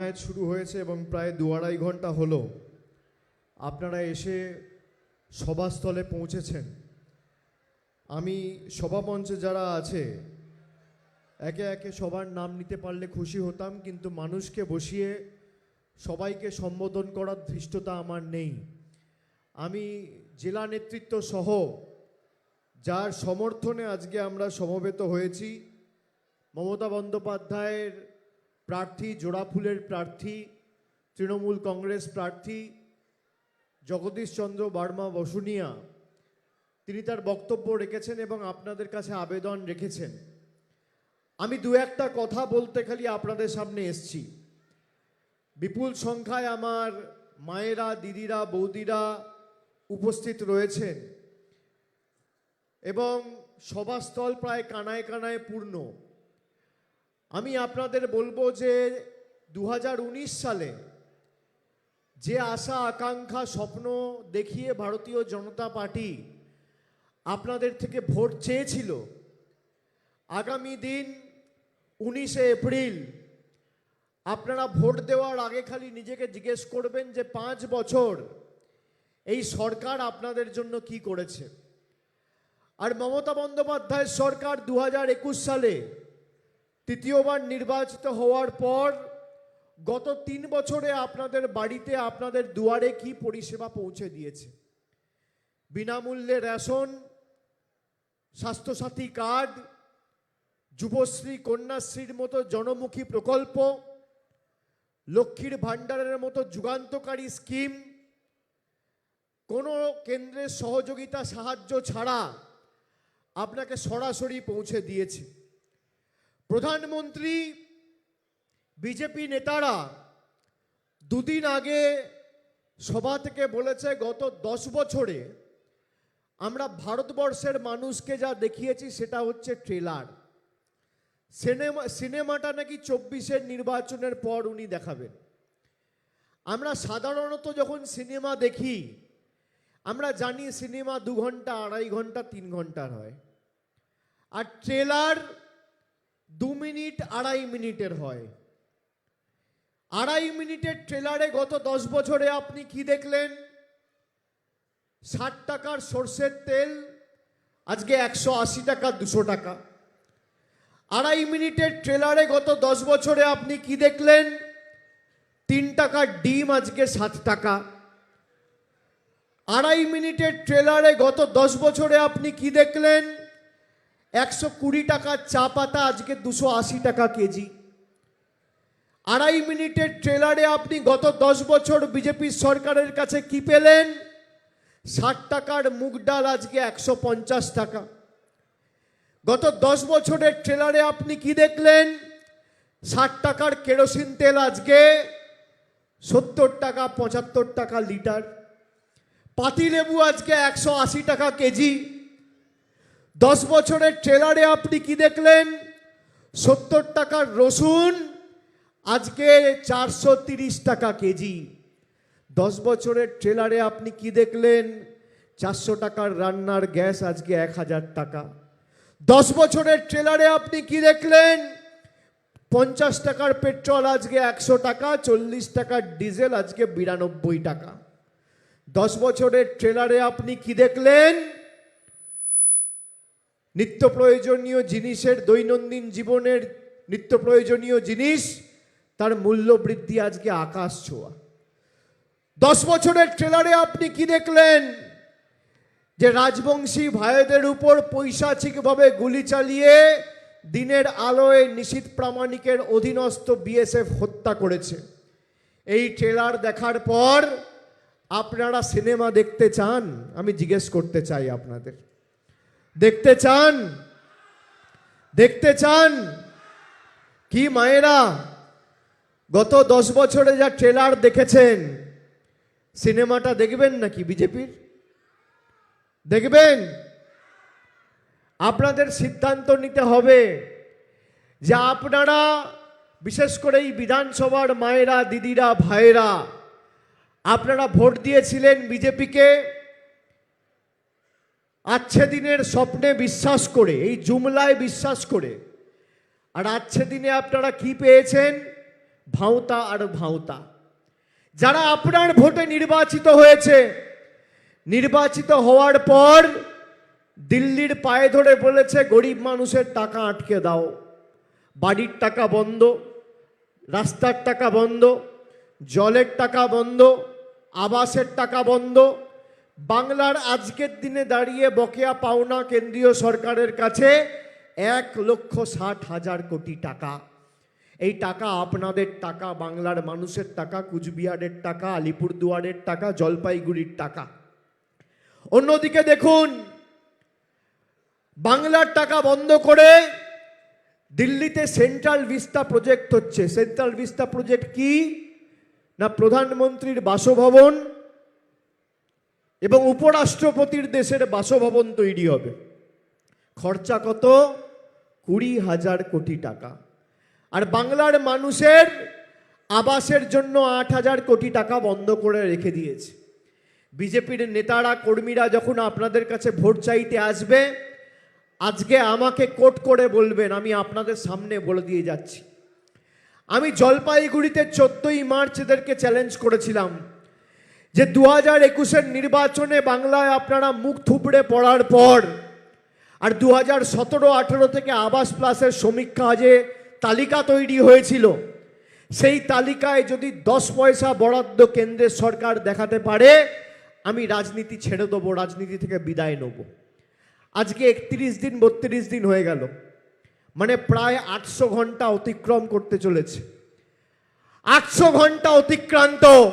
Match শুরু হয়েছে এবং প্রায় দু আড়াই ঘণ্টা হলো। আপনারা এসে সভাস্থলে পৌঁছেছেন। আমি সভামঞ্চে যারা আছে, একে একে সবার নাম নিতে পারলে খুশি হতাম, কিন্তু মানুষকে বসিয়ে সবাইকে সম্বোধন করার ধৃষ্টতা আমার নেই। আমি জেলা নেতৃত্ব সহ যার সমর্থনে আজকে আমরা সমবেত হয়েছি, মমতা বন্দ্যোপাধ্যায়ের প্রার্থী জোড়াফুলের প্রার্থী, তৃণমূল কংগ্রেস প্রার্থী, জগদীশ চন্দ্র বার্মা বসুনিয়া, তিনি তার বক্তব্য রেখেছেন এবং আপনাদের কাছে আবেদন রেখেছেন। আমি দু একটা কথা বলতে খালি আপনাদের সামনে এসছি। বিপুল সংখ্যায় আমার মায়েরা, দিদিরা, বৌদিরা উপস্থিত রয়েছেন এবং সভাস্থল প্রায় কানায় কানায় পূর্ণ। আমি আপনাদের বলব যে দু হাজার উনিশ সালে যে আশা, আকাঙ্ক্ষা, স্বপ্ন দেখিয়ে ভারতীয় জনতা পার্টি আপনাদের থেকে ভোট চেয়েছিল, আগামী দিন উনিশে এপ্রিল আপনারা ভোট দেওয়ার আগে খালি নিজেকে জিজ্ঞেস করবেন যে পাঁচ বছর এই সরকার আপনাদের জন্য কি করেছে। আর মমতা বন্দ্যোপাধ্যায়ের সরকার দু হাজার একুশ সালে তৃতীয়বার নির্বাচিত হওয়ার পর গত তিন বছরে আপনাদের বাড়িতে আপনাদের দুয়ারে কি পরিষেবা পৌঁছে দিয়েছে? বিনামূল্যে রেশন, স্বাস্থ্যসাথী কার্ড, যুবশ্রী কন্যাশ্রীর মতো জনমুখী প্রকল্প, লক্ষ্মীর ভাণ্ডারের মতো যুগান্তকারী স্কিম, কোনো কেন্দ্রের সহযোগিতা সাহায্য ছাড়া আপনাকে সরাসরি পৌঁছে দিয়েছে। প্রধানমন্ত্রী বিজেপি নেতারা দুদিন আগে সভা থেকে বলেছে, গত দশ বছরে আমরা ভারতবর্ষের মানুষকে যা দেখিয়েছি সেটা হচ্ছে ট্রেলার। সিনেমা, সিনেমাটা নাকি চব্বিশের নির্বাচনের পর উনি দেখাবেন। আমরা সাধারণত যখন সিনেমা দেখি, আমরা জানি সিনেমা দু ঘণ্টা, আড়াই ঘণ্টা, তিন ঘণ্টার হয়। আর ট্রেলার দু মিনিট, আড়াই মিনিটের হয়। আড়াই মিনিটের ট্রেলারে গত দশ বছরে আপনি কি দেখলেন? ষাট টাকার সর্ষের তেল, আজকে একশো আশি টাকা, দুশো টাকা। আড়াই মিনিটের ট্রেলারে গত দশ বছরে আপনি কি দেখলেন? তিন টাকার ডিম, আজকে সাত টাকা। আড়াই মিনিটের ট্রেলারে গত দশ বছরে আপনি কি দেখলেন? একশো কুড়ি টাকার চা পাতা, আজকে দুশো আশি টাকা কেজি। আড়াই মিনিটের ট্রেলারে আপনি গত দশ বছর বিজেপির সরকারের কাছে কি পেলেন? ষাট টাকার মুগ ডাল, আজকে একশো পঞ্চাশ টাকা। গত দশ বছরের ট্রেলারে আপনি কি দেখলেন? ষাট টাকার কেরোসিন তেল, আজকে সত্তর টাকা, পঁচাত্তর টাকা লিটার। পাতিলেবু, আজকে একশো আশি টাকা কেজি। দশ বছরের ট্রেলারে আপনি কি দেখলেন? সত্তর টাকার রসুন, আজকে চারশো তিরিশ টাকা কেজি। দশ বছরের ট্রেলারে আপনি কি দেখলেন? চারশো টাকার রান্নার গ্যাস আজকে এক হাজার টাকা। দশ বছরের ট্রেলারে আপনি কি দেখলেন? পঞ্চাশ টাকার পেট্রোল আজকে একশো টাকা, চল্লিশ টাকার ডিজেল আজকে বিরানব্বই টাকা। দশ বছরের ট্রেলারে আপনি কি দেখলেন? নিত্য প্রয়োজনীয় জিনিসের দৈনন্দিন জীবনের নিত্য প্রয়োজনীয় জিনিস, তার মূল্য বৃদ্ধি আজকে আকাশ ছোঁয়া। দশ বছরের ট্রেলারে আপনি কি দেখলেন? যে রাজবংশী ভাইদের উপর পৈশাচিকভাবে গুলি চালিয়ে দিনের আলোয় নিশীত প্রামাণিকের অধীনস্থ বিএসএফ হত্যা করেছে। এই ট্রেলার দেখার পর আপনারা সিনেমা দেখতে চান? আমি জিজ্ঞেস করতে চাই আপনাদের। দেখতে চান? দেখতে চান? কি মায়েরা? গত দশ বছরে যা ট্রেলার দেখেছেন, সিনেমাটা দেখবেন নাকি বিজেপির? দেখবেন? আপনাদের সিদ্ধান্ত নিতে হবে যে আপনারা, বিশেষ করে এই বিধানসভার মায়েরা, দিদিরা, ভাইয়েরা, আপনারা ভোট দিয়েছিলেন বিজেপিকে আচ্ছে দিনের স্বপ্নে বিশ্বাস করে, এই জুমলায় বিশ্বাস করে। আর আচ্ছে দিনে আপনারা কি পেয়েছেন? ভাঁওতা আর ভাঁওতা। যারা আপনার ভোটে নির্বাচিত হয়েছে, নির্বাচিত হওয়ার পর দিল্লির পায়ে ধরে বলেছে, গরিব মানুষের টাকা আটকে দাও। বাড়ির টাকা বন্ধ, রাস্তার টাকা বন্ধ, জলের টাকা বন্ধ, আবাসের টাকা বন্ধ বাংলার আজকের দিনে দাঁড়িয়ে বকেয়া পাওনা কেন্দ্রীয় সরকারের কাছে এক লক্ষ ষাট হাজার কোটি টাকা। এই টাকা আপনাদের টাকা, বাংলার মানুষের টাকা, কুচবিহারের টাকা, আলিপুরদুয়ারের টাকা, জলপাইগুড়ির টাকা। অন্যদিকে দেখুন, বাংলার টাকা বন্ধ করে দিল্লিতে সেন্ট্রাল ভিস্তা প্রজেক্ট হচ্ছে। সেন্ট্রাল ভিস্তা প্রজেক্ট কি? না প্রধানমন্ত্রীর বাসভবন এবং উপরাষ্ট্রপতির দেশের বাসভবন তৈরি হবে। খরচা কত? কুড়ি হাজার কোটি টাকা। আর বাংলার মানুষের আবাসের জন্য আট হাজার কোটি টাকা বন্ধ করে রেখে দিয়েছে। বিজেপির নেতারা, কর্মীরা যখন আপনাদের কাছে ভোট চাইতে আসবে, আজকে আমাকে কোট করে বলবেন, আমি আপনাদের সামনে বলে দিয়ে যাচ্ছি। আমি জলপাইগুড়িতে চোদ্দই মার্চ এদেরকে চ্যালেঞ্জ করেছিলাম। যে দু হাজার একুশের নির্বাচনে বাংলায় আপনারা মুখ থুবড়ে পড়ার পর আর দু হাজার সতেরো আঠেরো থেকে আবাস প্লাসের সমীক্ষা যে তালিকা তৈরি হয়েছিল, সেই তালিকায় যদি দশ পয়সা বরাদ্দ কেন্দ্রের সরকার দেখাতে পারে, আমি রাজনীতি ছেড়ে দেবো, রাজনীতি থেকে বিদায় নেব। আজকে একত্রিশ দিন, বত্রিশ দিন হয়ে গেল। মানে প্রায় আটশো ঘণ্টা অতিক্রম করতে চলেছে। আটশো ঘণ্টা অতিক্রান্ত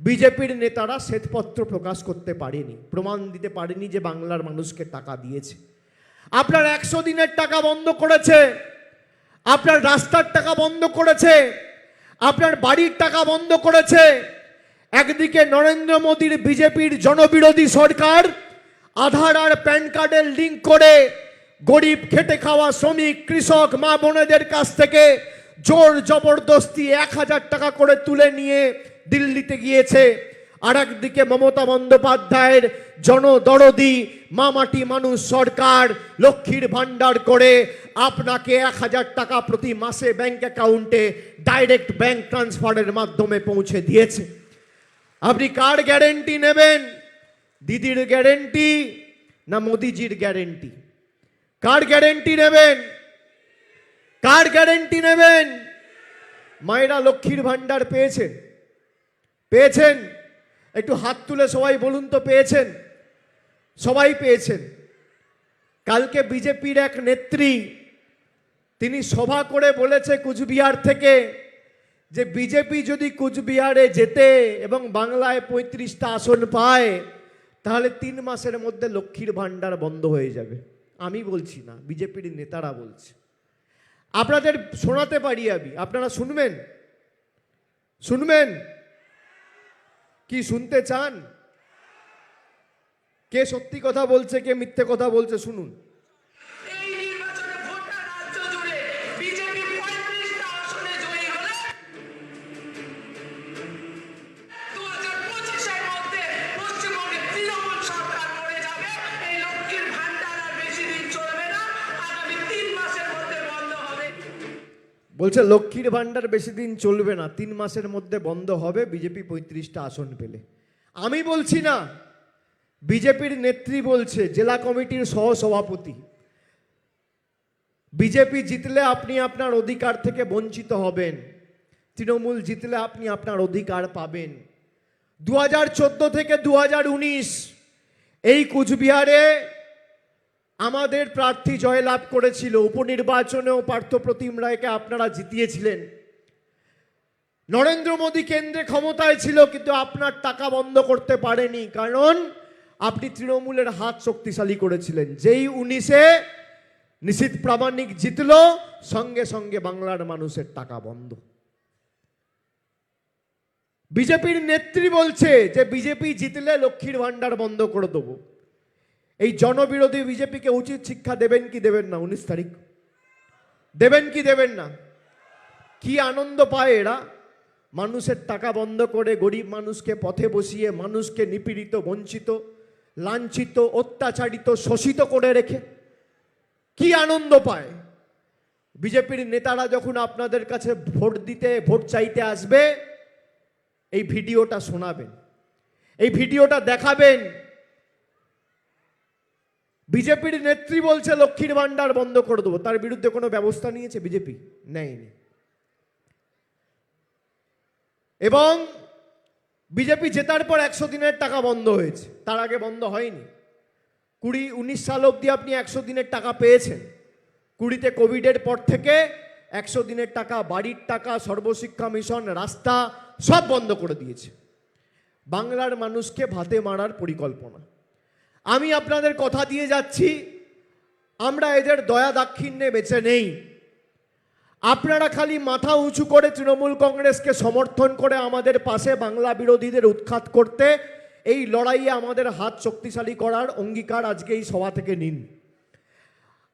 বিজেপির নেতারা শ্বেতপত্র প্রকাশ করতে পারেনি, প্রমাণ দিতে পারেনি যে বাংলার মানুষকে টাকা দিয়েছে। আপনার একশো দিনের টাকা বন্ধ করেছে, আপনার রাস্তার টাকা বন্ধ করেছে, আপনার বাড়ির টাকা বন্ধ করেছে। একদিকে নরেন্দ্র মোদীর বিজেপির জনবিরোধী সরকার, আধার আর প্যান কার্ডের লিঙ্ক করে গরিব খেটে খাওয়া শ্রমিক, কৃষক, মা বোনেদের কাছ থেকে জোর জবরদস্তি এক হাজার টাকা করে তুলে নিয়ে দিল্লিতে গিয়েছে। আর একদিকে মমতা বন্দ্যোপাধ্যায়ের জনদরদি মামাটি মানুষ সরকার, লক্ষ্মীর ভাণ্ডার করে আপনাকে এক হাজার টাকা প্রতি মাসে ব্যাংক অ্যাকাউন্টে ডাইরেক্ট ব্যাংক ট্রান্সফারের মাধ্যমে পৌঁছে দিয়েছে। আপনি কার গ্যারেন্টি নেবেন? দিদির গ্যারেন্টি না মোদিজির গ্যারেন্টি কার গ্যারেন্টি নেবেন? কার গ্যারেন্টি নেবেন? মায়েরা লক্ষ্মীর ভাণ্ডার পেয়েছেন পেয়েছেন? একটু হাত তুলে সবাই বলুন তো পেয়েছেন? সবাই পেয়েছেন। কালকে বিজেপির এক নেত্রী, তিনি সভা করে বলেছে কুচবিহার থেকে যে বিজেপি যদি কুচবিহারে যেতে এবং বাংলায় পঁয়ত্রিশটা আসন পায়, তাহলে তিন মাসের মধ্যে লক্ষ্মীর ভাণ্ডার বন্ধ হয়ে যাবে। আমি বলছি না, বিজেপির নেতারা বলছে। আপনাদের শোনাতে পারি আমি? আপনারা শুনবেন? শুনবেন? কি শুনতে চান? কে সত্যি কথা বলছে কে মিথ্যে কথা বলছে শুনুন। বলছে, লক্ষ্মীর ভাণ্ডার বেশি দিন চলবে না, তিন মাসের মধ্যে বন্ধ হবে, বিজেপি পঁয়ত্রিশটা আসন পেলে। আমি বলছি না, বিজেপির নেত্রী বলছে, জেলা কমিটির সহসভাপতি, বিজেপি জিতলে আপনি আপনার অধিকার থেকে বঞ্চিত হবেন, তৃণমূল জিতলে আপনি আপনার অধিকার পাবেন। দু হাজার চোদ্দ থেকে দু হাজার উনিশ, এই কুচবিহারে আমাদের প্রার্থী জয়লাভ করেছিল, উপনির্বাচনেও পার্থপ্রতিম রায়কে আপনারা জিতিয়েছিলেন। নরেন্দ্র মোদী কেন্দ্রে ক্ষমতায় ছিল, কিন্তু আপনার টাকা বন্ধ করতে পারেনি, কারণ আপনি তৃণমূলের হাত শক্তিশালী করেছিলেন। যেই উনিশে নিশীত প্রামাণিক জিতল, সঙ্গে সঙ্গে বাংলার মানুষের টাকা বন্ধ। বিজেপির নেত্রী বলছে যে, বিজেপি জিতলে লক্ষ্মীর ভাণ্ডার বন্ধ করে দেবো। এই জনবিরোধী বিজেপিকে উচিত শিক্ষা দেবেন কি দেবেন না? উনিশ তারিখ। দেবেন কি দেবেন না? কি আনন্দ পায় এরা? মানুষের টাকা বন্ধ করে গরিব মানুষকে পথে বসিয়ে মানুষকে নিপীড়িত, বঞ্চিত, লাঞ্ছিত, অত্যাচারিত, শোষিত করে রেখে কি আনন্দ পায়? বিজেপির নেতারা যখন আপনাদের কাছে ভোট দিতে, ভোট চাইতে আসবে, এই ভিডিওটা শোনাবেন। এই ভিডিওটা দেখাবেন। বিজেপির নেত্রী বলছে, লক্ষ্মীর ভাণ্ডার বন্ধ করে দেবো। তার বিরুদ্ধে কোনো ব্যবস্থা নিয়েছে বিজেপি? নেয়নি। এবং বিজেপি জেতার পর একশো দিনের টাকা বন্ধ হয়েছে। তার আগে বন্ধ হয়নি। কুড়ি উনিশ সাল অবধি আপনি একশো দিনের টাকা পেয়েছেন। কুড়িতে কোভিডের পর থেকে একশো দিনের টাকা, বাড়ির টাকা, সর্বশিক্ষা মিশন, রাস্তা সব বন্ধ করে দিয়েছে। বাংলার মানুষকে ভাতে মারার পরিকল্পনা। আমি আপনাদের কথা দিয়ে যাচ্ছি। আমরা এদের দয়া দাক্ষিণ্যে বেঁচে নেই। আপনারা খালি মাথা উঁচু করে তৃণমূল কংগ্রেসকে সমর্থন করে আমাদের পাশে বাংলা বিরোধীদের উৎখাত করতে, এই লড়াইয়ে আমাদের হাত শক্তিশালী করার অঙ্গীকার আজকে এই সভা থেকে নিন।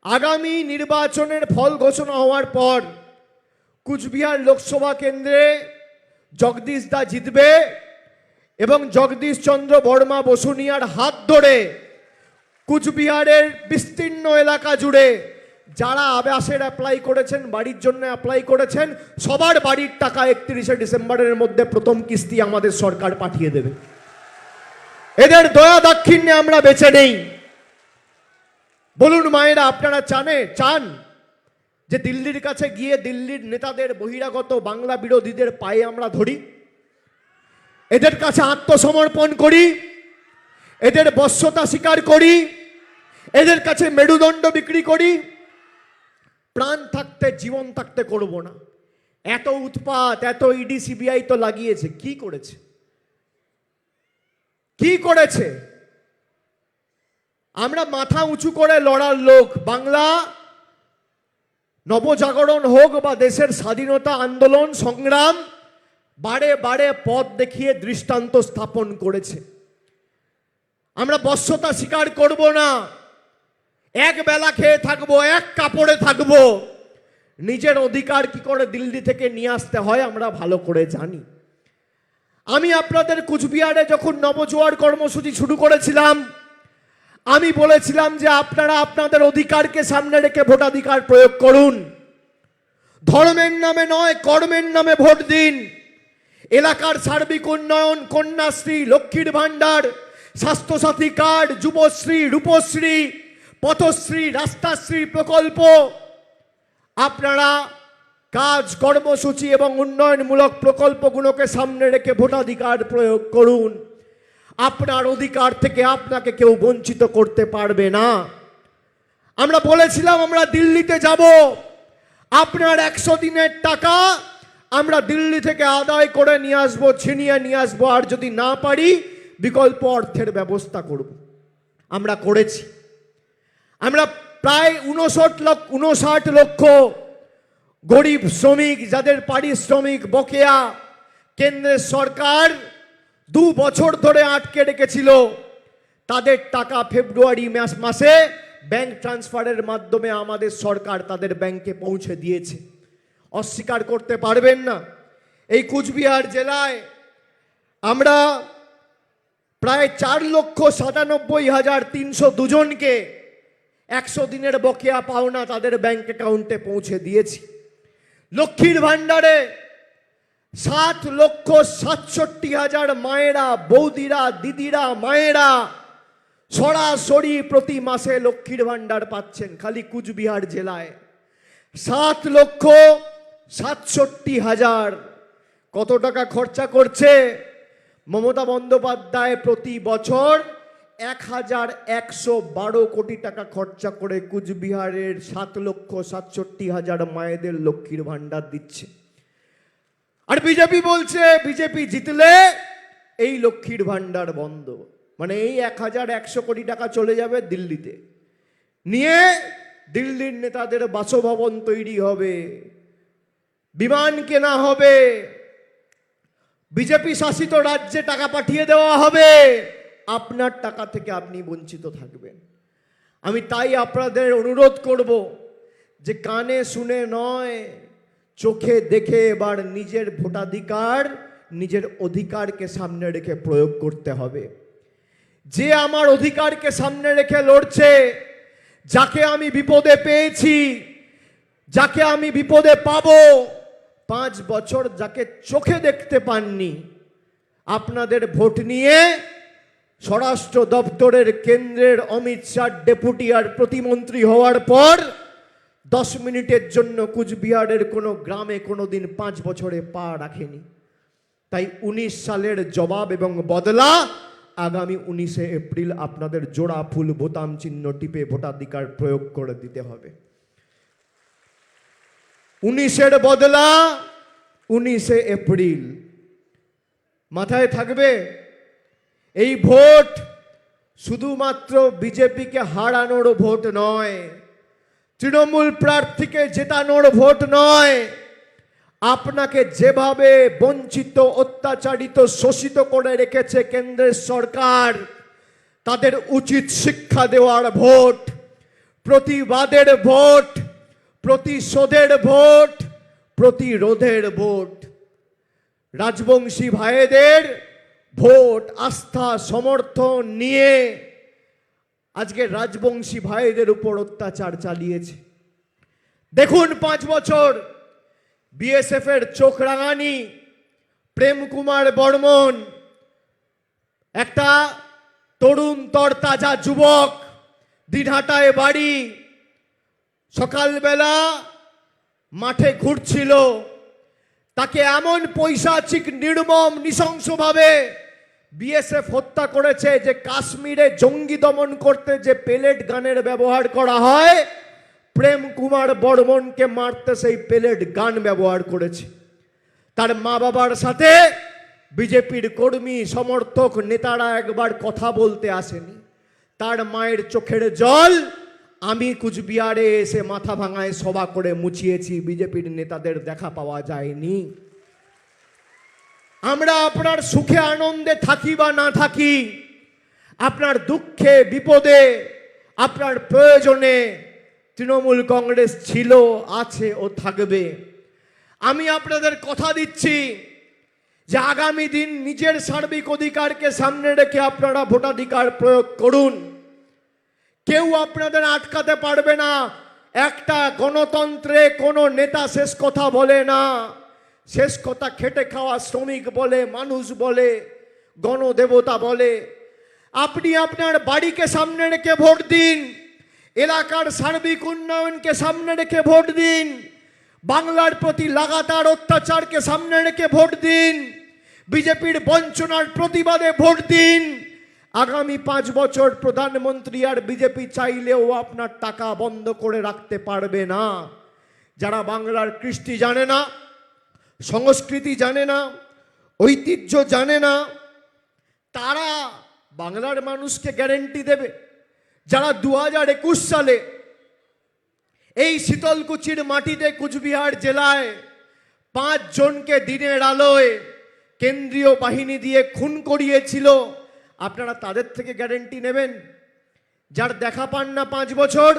আগামী নির্বাচনের ফল ঘোষণা হওয়ার পর কুচবিহার লোকসভা কেন্দ্রে জগদীশ দা জিতবে। এবং জগদীশ চন্দ্র বর্মা বসুনিয়ার হাত ধরে কুচবিহারের বিস্তীর্ণ এলাকা জুড়ে যারা আবাসের অ্যাপ্লাই করেছেন, বাড়ির জন্য অ্যাপ্লাই করেছেন, সবার বাড়ির টাকা একত্রিশে ডিসেম্বরের মধ্যে প্রথম কিস্তি আমাদের সরকার পাঠিয়ে দেবে। এদের দয়া দাক্ষিণ্যে আমরা বেছে নেই। বলুন মায়েরা, আপনারা চানে চান যে দিল্লির কাছে গিয়ে দিল্লির নেতাদের বহিরাগত বাংলা বিরোধীদের পায়ে আমরা ধরি? এদের কাছে আত্মসমর্পণ করি, এদের বশ্যতা স্বীকার করি, এদের কাছে মেরুদণ্ড বিক্রি করি। প্রাণ থাকতে, জীবন থাকতে করব না। এত উৎপাত, এত ইডি সিবিআই তো লাগিয়েছে, কি করেছে? কি করেছে? আমরা মাথা উঁচু করে লড়ার লোক, বাংলা নবজাগরণ হোক বা দেশের স্বাধীনতা আন্দোলন সংগ্রাম বারে বারে পথ দেখিয়ে দৃষ্টান্ত স্থাপন করেছে। আমরা বশ্যতা স্বীকার করব না। এক বেলা খেয়ে থাকব, এক কাপড়ে থাকব। নিজের অধিকার কি করে দিল্লি থেকে নিয়ে আসতে হয় আমরা ভালো করে জানি। আমি আপনাদের কুচবিহারে যখন নবজোয়ার কর্মসূচি শুরু করেছিলাম, আমি বলেছিলাম যে আপনারা আপনাদের অধিকারকে সামনে রেখে ভোটাধিকার প্রয়োগ করুন। ধর্মের নামে নয়, কর্মের নামে ভোট দিন। এলাকার সার্বিক উন্নয়ন, কন্যাশ্রী, লক্ষ্মীর ভাণ্ডার, স্বাস্থ্যসাথী কার্ড, যুবশ্রী, রূপশ্রী, পথশ্রী, রাস্তাশ্রী প্রকল্প। আপনারা কাজ, কর্মসূচি এবং উন্নয়নমূলক প্রকল্পগুলোকে সামনে রেখে ভোটাধিকার প্রয়োগ করুন। আপনার অধিকার থেকে আপনাকে কেউ বঞ্চিত করতে পারবে না। আমরা বলেছিলাম আমরা দিল্লিতে যাব। আপনার একশো দিনের টাকা আমরা দিল্লি থেকে আদায় করে নিয়ে আসব, ছিনিয়ে নিয়ে আসব, আর যদি না পারি, বিকল্প অর্থের ব্যবস্থা করব। আমরা করেছি। আমরা প্রায় উনষট লক্ষ, উনষাট লক্ষ গরিব শ্রমিক, যাদের পারিশ্রমিক বকেয়া, কেন্দ্রের সরকার দু বছর ধরে আটকে রেখেছিল। তাদের টাকা ফেব্রুয়ারি মাস, মাসে ব্যাংক ট্রান্সফারের মাধ্যমে আমাদের সরকার তাদের ব্যাংকে পৌঁছে দিয়েছে। অস্বীকার করতে পারবেন না। এই কুচবিহার জেলায় আমরা প্রায় চার লক্ষ সাতানব্বই হাজার তিনশো দুজনকে একশো দিনের বকেয়া পাওনা তাদের ব্যাংক অ্যাকাউন্টে পৌঁছে দিয়েছি। লক্ষ্মীর ভাণ্ডারে সাত লক্ষ সাতষট্টি হাজার মায়েরা, বৌদিরা, দিদিরা, মায়েরা সরাসরি প্রতি মাসে লক্ষ্মীর ভাণ্ডার পাচ্ছেন খালি কুচবিহার জেলায়। সাত লক্ষ সাতষট্টি হাজার কত টাকা খরচা করছে? মমতা বন্দ্যোপাধ্যায় প্রতি বছর এক হাজার একশো বারো কোটি টাকা খরচা করে কুচবিহারের সাত লক্ষ সাতষট্টি হাজার মায়েদের লক্ষ্মীর ভাণ্ডার দিচ্ছে। আর বিজেপি বলছে, বিজেপি জিতলে এই লক্ষ্মীর ভাণ্ডার বন্ধ। মানে এই এক হাজার একশো কোটি টাকা চলে যাবে দিল্লিতে। নিয়ে দিল্লির নেতাদের বাসভবন তৈরি হবে। বিমান কেনা হবে। বিজেপি শাসিত রাজ্যে টাকা পাঠিয়ে দেওয়া হবে। আপনার টাকা থেকে আপনি বঞ্চিত থাকবেন। আমি তাই আপনাদের অনুরোধ করব যে কানে শুনে নয়, চোখে দেখে এবার নিজের ভোটাধিকার, নিজের অধিকারকে সামনে রেখে প্রয়োগ করতে হবে। যে আমার অধিকারকে সামনে রেখে লড়ছে, যাকে আমি বিপদে পেয়েছি, যাকে আমি বিপদে পাবো পাঁচ বছর যাকে চোখে দেখতে পাননি, আপনাদের ভোট নিয়ে স্বরাষ্ট্র দপ্তরের কেন্দ্রের অমিত শাহ ডেপুটি আর প্রতিমন্ত্রী হওয়ার পর দশ মিনিটের জন্য কুচবিহারের কোনো গ্রামে কোনো দিন পাঁচ বছরে পা রাখেনি। তাই উনিশ সালের জবাব এবং বদলা আগামী উনিশে এপ্রিল আপনাদের জোড়া ফুল বোতাম চিহ্ন টিপে ভোটাধিকার প্রয়োগ করে দিতে হবে। উনিশের বদলা, উনিশে এপ্রিল। মাথায় থাকবে, এই ভোট শুধুমাত্র বিজেপিকে হারানোর ভোট নয়, তৃণমূল প্রার্থীকে জেতানোর ভোট নয়, আপনাকে যেভাবে বঞ্চিত, অত্যাচারিত, শোষিত করে রেখেছে কেন্দ্রের সরকার, তাদের উচিত শিক্ষা দেওয়ার ভোট, প্রতিবাদের ভোট প্রতিশোধের ভোট, প্রতিরোধের ভোট। রাজবংশী ভাইদের ভোট, আস্থা, সমর্থন নিয়ে আজকে রাজবংশী ভাইদের উপর অত্যাচার চালিয়েছে। দেখুন পাঁচ বছর বিএসএফ এর চোখ রাঙানি, প্রেম কুমার বর্মন, একটা তরুণ তরতাজা যুবক, দিনহাটায় বাড়ি সকালবেলা মাঠে ঘুরছিল। তাকে এমন পৈশাচিক, নির্মম, নৃশংসভাবে বিএসএফ হত্যা করেছে যে কাশ্মীরে জঙ্গি দমন করতে যে পেলেট গানের ব্যবহার করা হয়, প্রেম কুমার বর্মনকে মারতে সেই পেলেট গান ব্যবহার করেছে। তার মা বাবার সাথে বিজেপির কর্মী, সমর্থক, নেতারা একবার কথা বলতে আসেনি। তার মায়ের চোখের জল আমি কুচবিহারে এসে মাথা ভাঙায় সভা করে মুছিয়েছি, বিজেপির নেতাদের দেখা পাওয়া যায়নি। আমরা আপনার সুখে আনন্দে থাকি বা না থাকি, আপনার দুঃখে, বিপদে, আপনার প্রয়োজনে তৃণমূল কংগ্রেস ছিল, আছে ও থাকবে। আমি আপনাদের কথা দিচ্ছি যে আগামী দিন নিজের সার্বিক অধিকারকে সামনে রেখে আপনারা ভোটাধিকার প্রয়োগ করুন। কেউ আপনাদের আটকাতে পারবে না। একটা গণতন্ত্রে কোনো নেতা শেষ কথা বলে না। শেষ কথা খেটে খাওয়া শ্রমিক বলে, মানুষ বলে, গণদেবতা বলে। আপনি আপনার বাড়িকে সামনে রেখে ভোট দিন। এলাকার সার্বিক উন্নয়নকে সামনে রেখে ভোট দিন। বাংলার প্রতি লাগাতার অত্যাচারকে সামনে রেখে ভোট দিন। বিজেপির বঞ্চনার প্রতিবাদে ভোট দিন। আগামী পাঁচ বছর প্রধানমন্ত্রী আর বিজেপি চাইলেও আপনার টাকা বন্ধ করে রাখতে পারবে না। যারা বাংলার কৃষ্টি জানে না, সংস্কৃতি জানে না, ঐতিহ্য জানে না, তারা বাংলার মানুষকে গ্যারেন্টি দেবে। যারা দু হাজার একুশ সালে এই শীতলকুচির মাটিতে কুচবিহার জেলায় পাঁচ জনকে দিনের আলোয় কেন্দ্রীয় বাহিনী দিয়ে খুন করিয়েছিল আপনারা তাদের থেকে গ্যারেন্টি নেবেন। যার দেখা পান না পাঁচ বছর,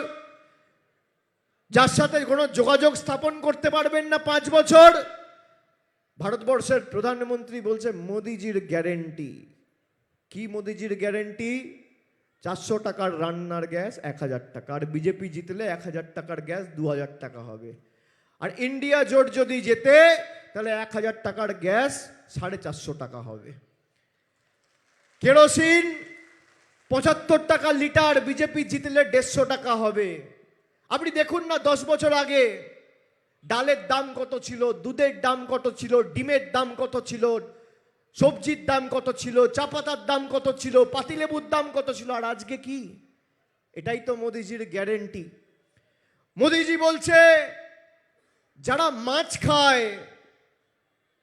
যার সাথে কোনো যোগাযোগ স্থাপন করতে পারবেন না পাঁচ বছর, ভারতবর্ষের প্রধানমন্ত্রী বলছে মোদিজির গ্যারেন্টি কি মোদিজির গ্যারেন্টি চারশো টাকার রান্নার গ্যাস এক হাজার টাকা, আর বিজেপি জিতলে এক হাজার টাকার গ্যাস দু হাজার টাকা হবে। আর ইন্ডিয়া জোট যদি যেতে তাহলে এক হাজার টাকার গ্যাস সাড়ে চারশো টাকা হবে। কেরোসিন পঁচাত্তর টাকা লিটার বিজেপি জিতলে দেড়শো টাকা হবে। আপনি দেখুন না, দশ বছর আগে ডালের দাম কত ছিল, দুধের দাম কত ছিল, ডিমের দাম কত ছিল, সবজির দাম কত ছিল, চা পাতার দাম কত ছিল, পাতিলেবুর দাম কত ছিল, আর আজকে কি? এটাই তো মোদিজির গ্যারেন্টি। মোদিজি বলছে, যারা মাছ খায়,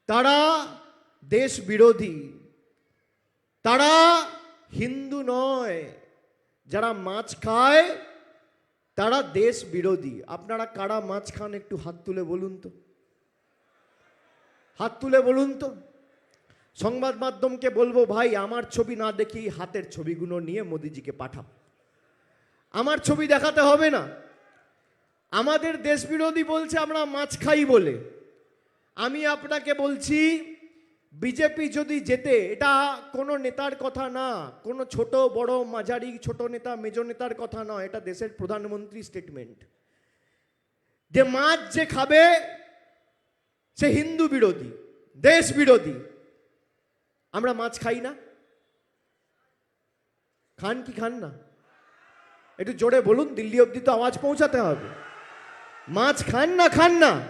তারা দেশ বিরোধী। তারা হিন্দু নয়। যারা মাছ খায়, তারা দেশ বিরোধী। আপনারা কারা মাছ খান একটু হাত তুলে বলুন তো? হাত তুলে বলুন তো। সংবাদ মাধ্যমকে বলব, ভাই, আমার ছবি না দেখি হাতের ছবিগুলো নিয়ে মোদিজিকে পাঠাও। আমার ছবি দেখাতে হবে না। আমাদের দেশ বিরোধী বলছে আমরা মাছ খাই বলে। আমি আপনাকে বলছি বিজেপি যদি যেতে এটা কোনো নেতার কথা না। কোনো ছোট, বড়, মাঝারি, ছোট নেতা মেজ নেতার কথা নয় এটা দেশের প্রধানমন্ত্রী স্টেটমেন্ট যে মাছ যে খাবে, সে হিন্দু বিরোধী, দেশ বিরোধী। আমরা মাছ খাই না। খান কি খান না? একটু জোরে বলুন, দিল্লি অবধি তো আওয়াজ পৌঁছাতে হবে। মাছ খান না খান না।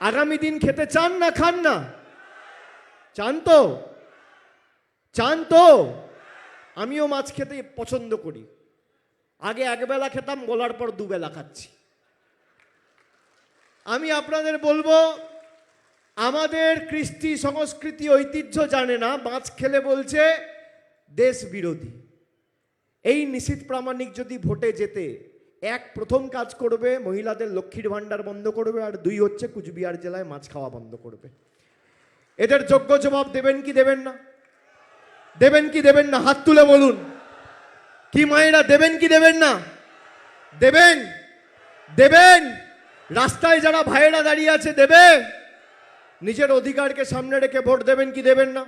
আগামী দিন খেতে চান না, খান না। চান তো চান তো আমিও মাছ খেতে পছন্দ করি। আগে একবেলা খেতাম বলার পর দুবেলা খাচ্ছি। আমি আপনাদের বলব, আমাদের কৃষ্টি সংস্কৃতি ঐতিহ্য জানে না, মাছ খেলে বলছে দেশ বিরোধী। এই নিশীত প্রামাণিক যদি ভোটে যেতে এক প্রথম কাজ করবে, মহিলাদের লক্ষ্মীর ভাণ্ডার বন্ধ করবে, আর দুই হচ্ছে কুচবিহার জেলায় মাছ খাওয়া বন্ধ করবে। এদের যোগ্য জবাব দেবেন কি দেবেন না? দেবেন কি দেবেন না? হাত তুলে বলুন। কি মায়েরা, দেবেন কি দেবেন না? দেবেন দেবেন। রাস্তায় যারা ভাইয়েরা দাঁড়িয়ে আছে, দেবে। নিজের অধিকারকে সামনে রেখে ভোট দেবেন কি দেবেন না?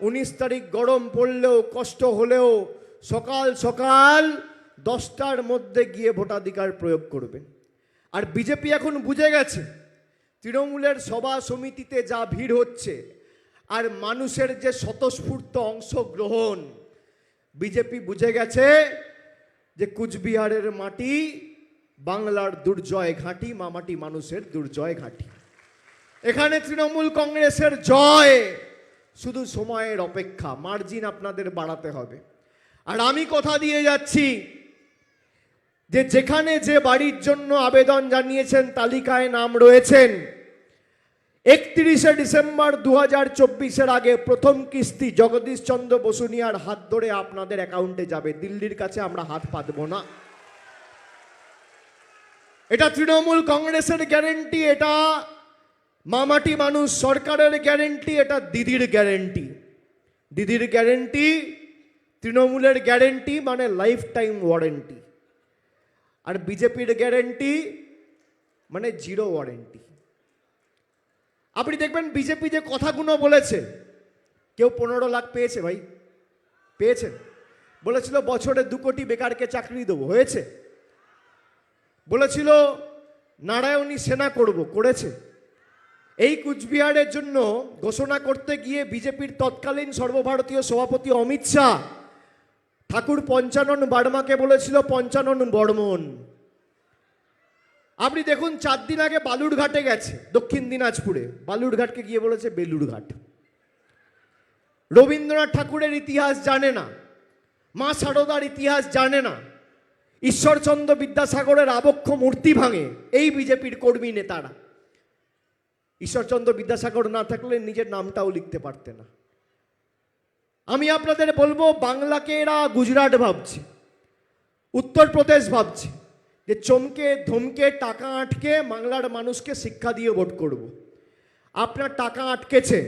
উনিশ তারিখ গরম পড়লেও, কষ্ট হলেও সকাল সকাল দশটার মধ্যে গিয়ে ভোটাধিকার প্রয়োগ করবেন। আর বিজেপি এখন বুঝে গেছে তৃণমূলের সভা সমিতিতে যা ভিড় হচ্ছে, আর মানুষের যে স্বতঃস্ফূর্ত অংশগ্রহণ, বিজেপি বুঝে গেছে যে কুচবিহারের মাটি বাংলার দুর্জয় ঘাঁটি মামাটি মানুষের দুর্জয় ঘাঁটি। এখানে তৃণমূল কংগ্রেসের জয় শুধু সময়ের অপেক্ষা, মার্জিন আপনাদের বাড়াতে হবে। আর আমি কথা দিয়ে যাচ্ছি যে যেখানে যে বাড়ির জন্য আবেদন জানিয়েছেন, তালিকায় নাম রয়েছেন। একত্রিশে ডিসেম্বর দু হাজার চব্বিশের আগে প্রথম কিস্তি জগদীশ চন্দ্র বসুনিয়ার হাত ধরে আপনাদের অ্যাকাউন্টে যাবে। দিল্লির কাছে আমরা হাত পাতবো না। এটা তৃণমূল কংগ্রেসের গ্যারেন্টি, এটা মামাটি মানুষ সরকারের গ্যারেন্টি, এটা দিদির গ্যারেন্টি। দিদির গ্যারেন্টি, তৃণমূলের গ্যারেন্টি মানে লাইফ টাইম ওয়ারেন্টি। আর বিজেপির গ্যারেন্টি মানে জিরো ওয়ারেন্টি আপনি দেখবেন বিজেপি যে কথাগুলো বলেছে, কেউ পনেরো লাখ পেয়েছে ভাই পেয়েছেন বলেছিল বছরে দু কোটি বেকারকে চাকরি দেবো, হয়েছে। বলেছিল নারায়ণী সেনা করব, করেছে। এই কুচবিহারের জন্য ঘোষণা করতে গিয়ে বিজেপির তৎকালীন সর্বভারতীয় সভাপতি অমিত শাহ ঠাকুর পঞ্চানন বার্মাকে বলেছিল, পঞ্চানন বর্মন আপনি দেখুন, চার দিন আগে বালুরঘাটে গেছে, দক্ষিণ দিনাজপুরে। বালুরঘাটকে গিয়ে বলেছে, বেলুরঘাট। রবীন্দ্রনাথ ঠাকুরের ইতিহাস জানে না, মা সারদার ইতিহাস জানে না, ঈশ্বরচন্দ্র বিদ্যাসাগরের আবক্ষ মূর্তি ভাঙে, এই বিজেপির কর্মী নেতারা। ঈশ্বরচন্দ্র বিদ্যাসাগর না থাকলে নিজের নামটাও লিখতে পারতে না। আমি আপনাদের বলব, বাংলাকে এরা গুজরাট ভাবছে, উত্তরপ্রদেশ ভাবছে, যে চমকে, ধমকে, টাকা আটকে বাংলার মানুষকে শিক্ষা দিয়ে ভোট করব। আপনার টাকা আটকেছে।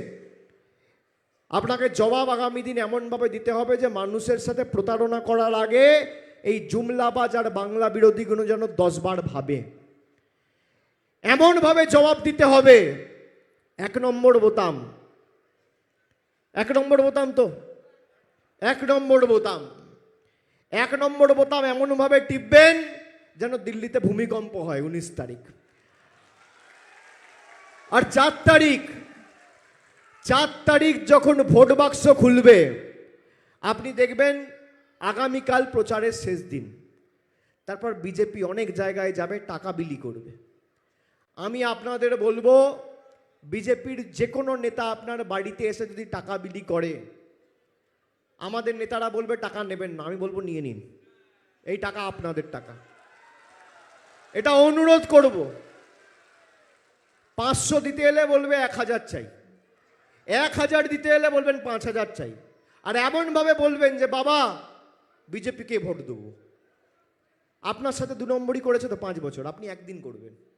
আপনাকে জবাব আগামী দিন এমনভাবে দিতে হবে যে মানুষের সাথে প্রতারণা করার আগে এই জুমলাবাজ আর বাংলা বিরোধীগুলো যেন দশবার ভাবে। এমনভাবে জবাব দিতে হবে। এক নম্বর বোতাম। এক নম্বর বোতাম তো। এক নম্বর বোতাম। এক নম্বর বোতাম এমনভাবে টিপবেন যেন দিল্লিতে ভূমিকম্প হয় উনিশ তারিখ। আর চার তারিখ চার তারিখ যখন ভোট বাক্স খুলবে, আপনি দেখবেন আগামীকাল প্রচারের শেষ দিন। তারপর বিজেপি অনেক জায়গায় যাবে, টাকা বিলি করবে। আমি আপনাদের বলব বিজেপির যে কোনো নেতা আপনার বাড়িতে এসে যদি টাকা বিলি করে, আমাদের নেতারা বলবে, টাকা নেবেন না। আমি বলব, নিয়ে নিন। এই টাকা আপনাদের টাকা। এটা অনুরোধ করব। পাঁচশো দিতে এলে বলবে, এক হাজার চাই। এক হাজার দিতে এলে বলবেন, পাঁচ হাজার চাই। আর এমনভাবে বলবেন যে, বাবা, বিজেপিকে ভোট দেবো। আপনার সাথে দু নম্বরই করেছে তো পাঁচ বছর, আপনি একদিন করবেন।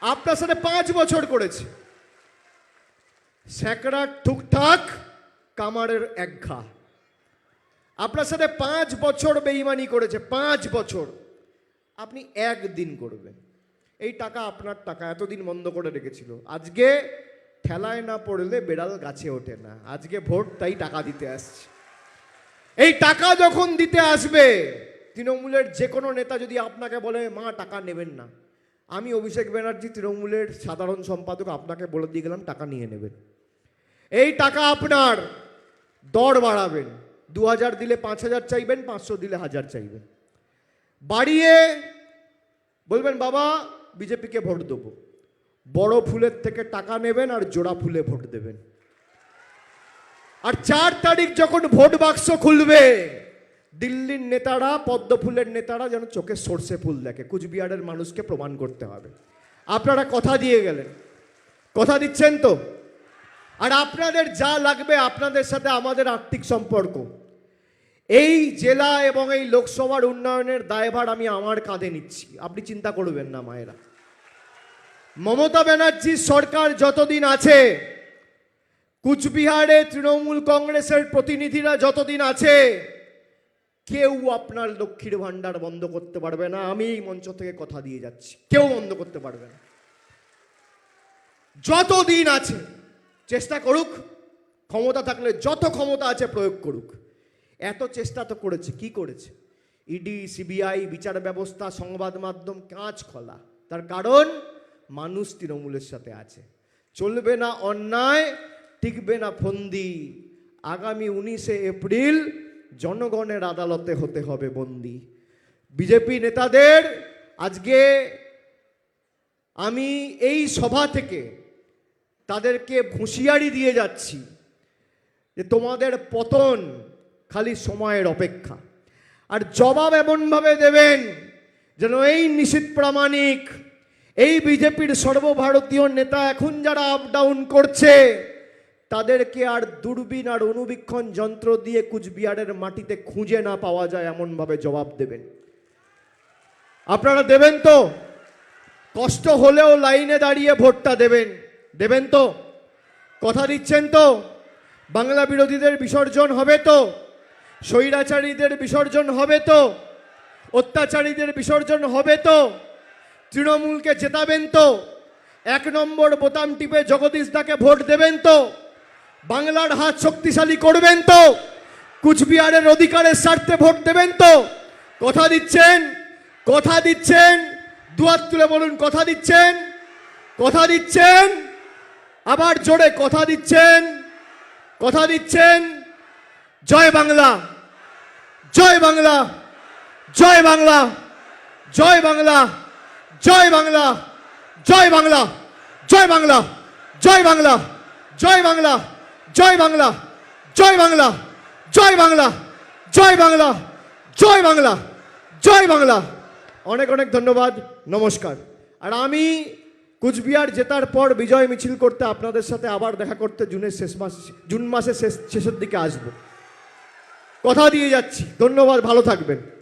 আপনার সাথে পাঁচ বছর করেছে। স্যাঁকড়া ঠুকঠাক কামারের এক ঘা। আপনার সাথে পাঁচ বছর বেইমানি করেছে, পাঁচ বছর। আপনি একদিন করবেন। এই টাকা আপনার টাকা, এতদিন বন্ধ করে রেখেছিল। আজকে ঠেলায় না পড়লে বেড়াল গাছে ওঠে না। আজকে ভোট, তাই টাকা দিতে আসছে। এই টাকা যখন দিতে আসবে, তৃণমূলের যে কোনো নেতা যদি আপনাকে বলে, মা, টাকা নেবেন না। আমি অভিষেক ব্যানার্জি তৃণমূলের সাধারণ সম্পাদক, আপনাকে বলে দিয়ে গেলাম, টাকা নিয়ে নেবেন। এই টাকা আপনার দর বাড়াবেন। দু হাজার দিলে পাঁচ হাজার চাইবেন, পাঁচশো দিলে হাজার চাইবেন। বাড়িয়ে বলবেন, বাবা, বিজেপিকে ভোট দেবো। বড় ফুলের থেকে টাকা নেবেন আর জোড়া ফুলে ভোট দেবেন। আর চার তারিখ যখন ভোট বাক্স খুলবে দিল্লির নেতারা পদ্ম ফুলের নেতারা যেন চোখে সর্ষে ফুল দেখে। কুচবিহারের মানুষকে প্রমাণ করতে হবে। আপনারা কথা দিয়ে গেলেন। কথা দিচ্ছেন তো? আর আপনাদের যা লাগবে আপনাদের সাথে আমাদের আর্থিক সম্পর্ক। এই জেলা এবং এই লোকসভার উন্নয়নের দায়ভার আমি আমার কাঁধে নিচ্ছি। আপনি চিন্তা করবেন না, মায়েরা। মমতা ব্যানার্জির সরকার যতদিন আছে, কুচবিহারে তৃণমূল কংগ্রেসের প্রতিনিধিরা যতদিন আছে কেউ আপনার লক্ষ্মীর ভাণ্ডার বন্ধ করতে পারবে না আমি এই মঞ্চ থেকে কথা দিয়ে যাচ্ছি। কেউ বন্ধ করতে পারবে না। যতদিন আছে, চেষ্টা করুক, ক্ষমতা থাকলে যত ক্ষমতা আছে প্রয়োগ করুক। এত চেষ্টা তো করেছে, কি করেছে? ইডি সিবিআই বিচার ব্যবস্থা, সংবাদ মাধ্যম, কাঁচ খোলা। তার কারণ, মানুষ তৃণমূলের সাথে আছে। চলবে না অন্যায়, টিকবে না ফন্দি। আগামী উনিশে এপ্রিল জনগণের আদালতে হতে হবে বন্দি। বিজেপি নেতাদের আজকে আমি এই সভা থেকে তাদেরকে হুঁশিয়ারি দিয়ে যাচ্ছি যে তোমাদের পতন খালি সময়ের অপেক্ষা। আর জবাব এমনভাবে দেবেন যেন এই নিশীত প্রামাণিক, এই বিজেপির সর্বভারতীয় নেতা এখন যারা আপ ডাউন করছে তাদেরকে আর দূরবীন আর অনুবীক্ষণ যন্ত্র দিয়ে কুচবিহারের মাটিতে খুঁজে না পাওয়া যায় এমনভাবে জবাব দেবেন। আপনারা দেবেন তো? কষ্ট হলেও লাইনে দাঁড়িয়ে ভোটটা দেবেন। দেবেন তো? কথা দিচ্ছেন তো? বাংলা বিরোধীদের বিসর্জন হবে তো? স্বৈরাচারীদের বিসর্জন হবে তো? অত্যাচারীদের বিসর্জন হবে তো? তৃণমূলকে জেতাবেন তো? এক নম্বর বোতাম টিপে জগদীশ দাকে ভোট দেবেন তো? বাংলার হাত শক্তিশালী করবেন তো। কুচবিহারের অধিকারের স্বার্থে ভোট দেবেন তো। কথা দিচ্ছেন কথা দিচ্ছেন, দুয়ার তুলে বলুন, কথা দিচ্ছেন কথা দিচ্ছেন, আবার জোরে কথা দিচ্ছেন কথা দিচ্ছেন। জয় বাংলা জয় বাংলা জয় বাংলা জয় বাংলা জয় বাংলা জয় বাংলা জয় বাংলা জয় বাংলা জয় বাংলা। জয় বাংলা জয় বাংলা জয় বাংলা জয় বাংলা জয় বাংলা জয় বাংলা। অনেক অনেক ধন্যবাদ, নমস্কার। আর আমি কুচবিহার জেতার পর বিজয় মিছিল করতে আপনাদের সাথে আবার দেখা করতে জুনের শেষ মাস, জুন মাসের শেষ, শেষের দিকে আসব। কথা দিয়ে যাচ্ছি। ধন্যবাদ, ভালো থাকবেন।